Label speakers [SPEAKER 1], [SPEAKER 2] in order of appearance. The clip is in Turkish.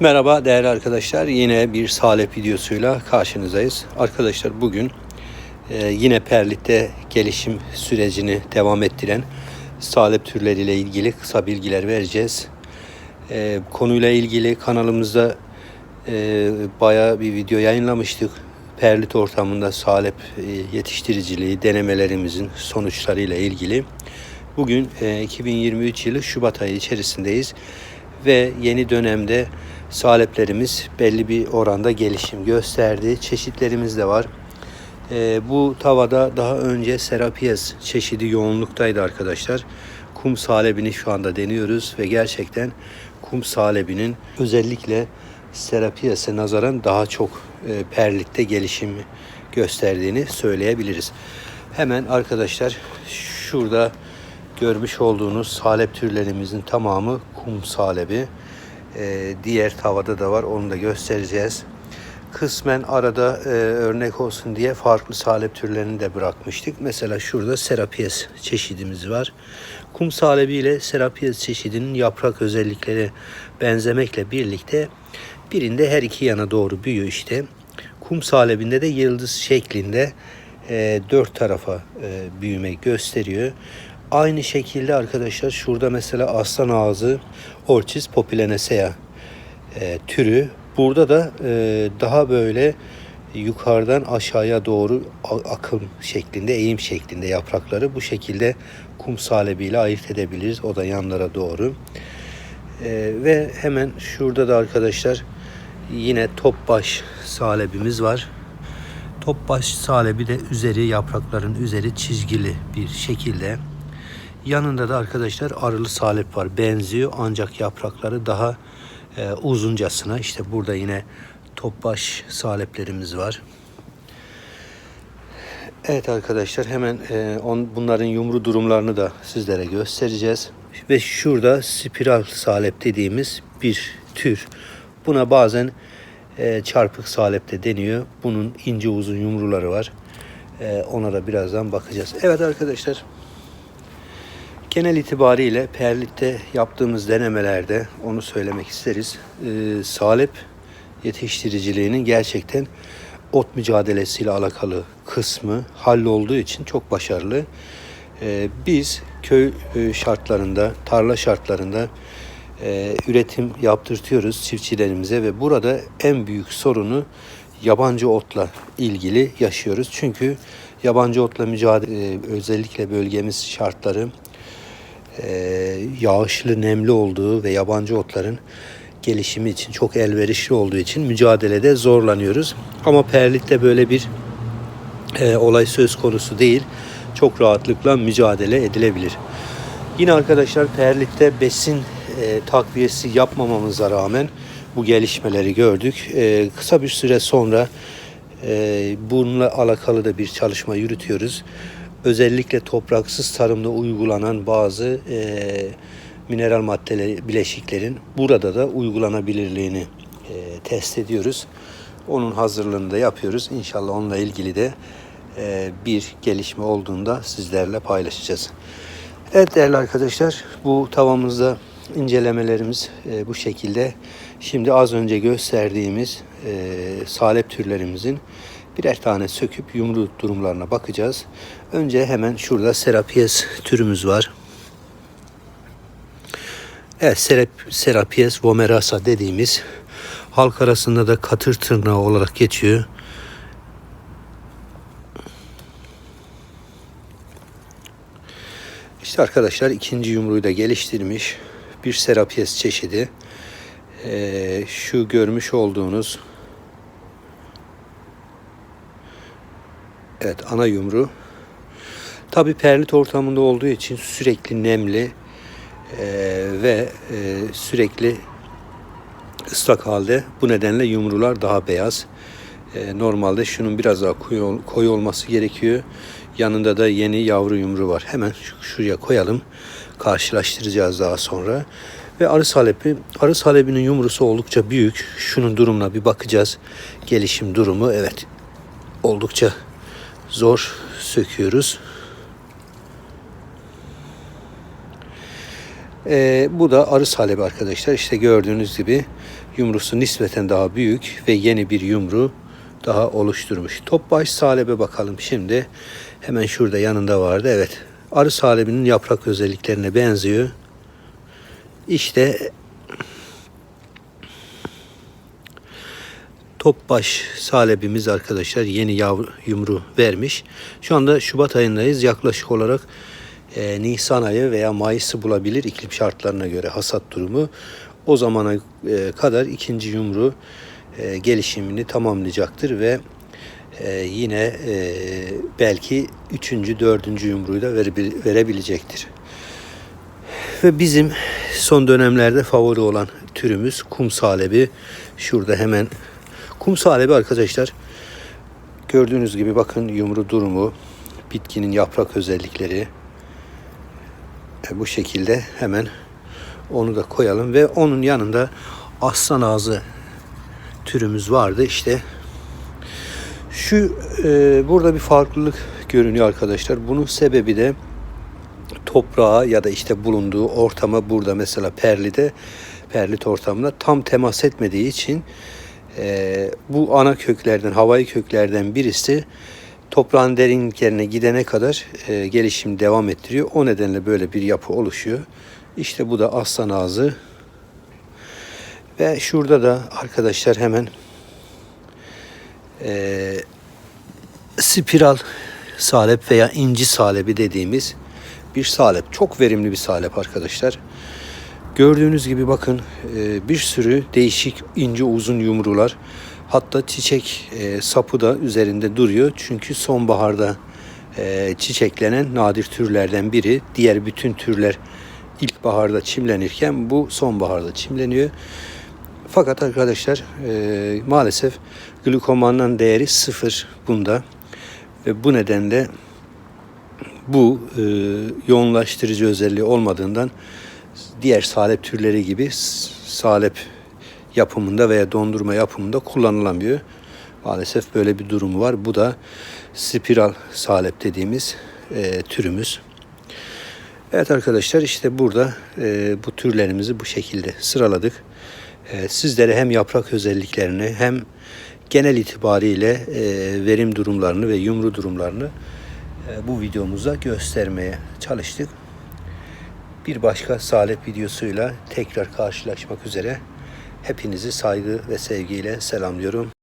[SPEAKER 1] Merhaba değerli arkadaşlar. Yine bir salep videosuyla karşınızdayız. Arkadaşlar bugün e, yine Perlit'te gelişim sürecini devam ettiren salep türleriyle ilgili kısa bilgiler vereceğiz. E, konuyla ilgili kanalımızda e, bayağı bir video yayınlamıştık. Perlit ortamında salep e, yetiştiriciliği denemelerimizin sonuçlarıyla ilgili. Bugün e, 2023 yılı Şubat ayı içerisindeyiz ve yeni dönemde saleplerimiz belli bir oranda gelişim gösterdi. Çeşitlerimiz de var. Ee, bu tavada daha önce Serapies çeşidi yoğunluktaydı arkadaşlar. Kum salebini şu anda deniyoruz ve gerçekten kum salebinin özellikle Serapies'e nazaran daha çok e, perlikte gelişim gösterdiğini söyleyebiliriz. Hemen arkadaşlar şurada görmüş olduğunuz salep türlerimizin tamamı kum salebi. Ee, diğer tavada da var onu da göstereceğiz. Kısmen arada e, örnek olsun diye farklı salep türlerini de bırakmıştık. Mesela şurada Serapies çeşidimiz var. Kum salebi ile Serapies çeşidinin yaprak özellikleri benzemekle birlikte birinde her iki yana doğru büyüyor işte. Kum salebinde de yıldız şeklinde e, dört tarafa e, büyüme gösteriyor. Aynı şekilde arkadaşlar şurada mesela aslan ağzı Orchis populanesea e, türü. Burada da e, daha böyle yukarıdan aşağıya doğru akım şeklinde, eğim şeklinde yaprakları bu şekilde kum salebiyle ayırt edebiliriz. O da yanlara doğru. E, ve hemen şurada da arkadaşlar yine topbaş salebimiz var. Topbaş salebi de üzeri yaprakların üzeri çizgili bir şekilde. Yanında da arkadaşlar arılı salep var. Benziyor ancak yaprakları daha e, uzuncasına. İşte burada yine topbaş saleplerimiz var. Evet arkadaşlar hemen e, on, bunların yumru durumlarını da sizlere göstereceğiz. Ve şurada spiral salep dediğimiz bir tür. Buna bazen e, çarpık salep de deniyor. Bunun ince uzun yumruları var. E, ona da birazdan bakacağız. Evet arkadaşlar Genel itibariyle Perlit'te yaptığımız denemelerde onu söylemek isteriz. Ee, salep yetiştiriciliğinin gerçekten ot mücadelesiyle alakalı kısmı hallolduğu için çok başarılı. Ee, biz köy e, şartlarında, tarla şartlarında e, üretim yaptırtıyoruz çiftçilerimize ve burada en büyük sorunu yabancı otla ilgili yaşıyoruz. Çünkü yabancı otla mücadele e, özellikle bölgemiz şartları e, yağışlı, nemli olduğu ve yabancı otların gelişimi için çok elverişli olduğu için mücadelede zorlanıyoruz. Ama Perlit'te böyle bir e, olay söz konusu değil. Çok rahatlıkla mücadele edilebilir. Yine arkadaşlar Perlit'te besin e, takviyesi yapmamamıza rağmen bu gelişmeleri gördük. E, kısa bir süre sonra e, bununla alakalı da bir çalışma yürütüyoruz özellikle topraksız tarımda uygulanan bazı e, mineral maddeleri bileşiklerin burada da uygulanabilirliğini e, test ediyoruz. Onun hazırlığını da yapıyoruz. İnşallah onunla ilgili de e, bir gelişme olduğunda sizlerle paylaşacağız. Evet değerli arkadaşlar bu tavamızda incelemelerimiz e, bu şekilde. Şimdi az önce gösterdiğimiz e, salep türlerimizin birer tane söküp yumru durumlarına bakacağız. Önce hemen şurada Serapies türümüz var. Evet Serap, Serapies vomerasa dediğimiz halk arasında da katır tırnağı olarak geçiyor. İşte arkadaşlar ikinci yumruğu da geliştirmiş bir Serapies çeşidi. Ee, şu görmüş olduğunuz Evet ana yumru. Tabi perlit ortamında olduğu için sürekli nemli e, ve e, sürekli ıslak halde. Bu nedenle yumrular daha beyaz. E, normalde şunun biraz daha koyu, koyu olması gerekiyor. Yanında da yeni yavru yumru var. Hemen şuraya koyalım. Karşılaştıracağız daha sonra. Ve arı salebi, arı salebinin yumrusu oldukça büyük. Şunun durumuna bir bakacağız. Gelişim durumu evet oldukça zor söküyoruz. Ee, bu da arı salebi arkadaşlar. İşte gördüğünüz gibi yumrusu nispeten daha büyük ve yeni bir yumru daha oluşturmuş. Topbaş salebe bakalım şimdi. Hemen şurada yanında vardı. Evet. Arı salebinin yaprak özelliklerine benziyor. İşte Topbaş salebimiz arkadaşlar yeni yavru yumru vermiş. Şu anda Şubat ayındayız. Yaklaşık olarak e, Nisan ayı veya Mayıs'ı bulabilir iklim şartlarına göre hasat durumu. O zamana e, kadar ikinci yumru e, gelişimini tamamlayacaktır ve e, yine e, belki üçüncü, dördüncü yumruyu da verebil- verebilecektir. Ve bizim son dönemlerde favori olan türümüz kum salebi. Şurada hemen kum salebi arkadaşlar. Gördüğünüz gibi bakın yumru durumu, bitkinin yaprak özellikleri. E, bu şekilde hemen onu da koyalım ve onun yanında aslan ağzı türümüz vardı. İşte şu e, burada bir farklılık görünüyor arkadaşlar. Bunun sebebi de toprağa ya da işte bulunduğu ortama burada mesela Perli'de Perlit ortamına tam temas etmediği için e, bu ana köklerden havai köklerden birisi toprağın derinliklerine gidene kadar e, gelişim devam ettiriyor. O nedenle böyle bir yapı oluşuyor. İşte bu da aslan ağzı. Ve şurada da arkadaşlar hemen e, spiral salep veya inci salebi dediğimiz bir salep. Çok verimli bir salep arkadaşlar. Gördüğünüz gibi bakın e, bir sürü değişik ince uzun yumrular. Hatta çiçek e, sapı da üzerinde duruyor. Çünkü sonbaharda e, çiçeklenen nadir türlerden biri. Diğer bütün türler ilkbaharda çimlenirken bu sonbaharda çimleniyor. Fakat arkadaşlar maalesef glukomanın değeri sıfır bunda. Ve bu nedenle bu yoğunlaştırıcı özelliği olmadığından diğer salep türleri gibi salep yapımında veya dondurma yapımında kullanılamıyor. Maalesef böyle bir durumu var. Bu da spiral salep dediğimiz e, türümüz. Evet arkadaşlar işte burada e, bu türlerimizi bu şekilde sıraladık. E, sizlere hem yaprak özelliklerini hem genel itibariyle e, verim durumlarını ve yumru durumlarını e, bu videomuzda göstermeye çalıştık. Bir başka salep videosuyla tekrar karşılaşmak üzere. Hepinizi saygı ve sevgiyle selamlıyorum.